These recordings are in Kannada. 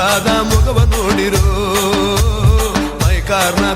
ಮುಖವ ನೋಡಿರೋ ಮೈಕಾರ್ನ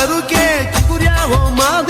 ધરુકે ચુકુર્યા હો માધવ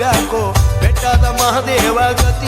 ಅಂಬಲವ್ಯಾಕೋ ಬೆಟ್ಟದ ಮಹಾದೇವ ಗತಿಯಂದು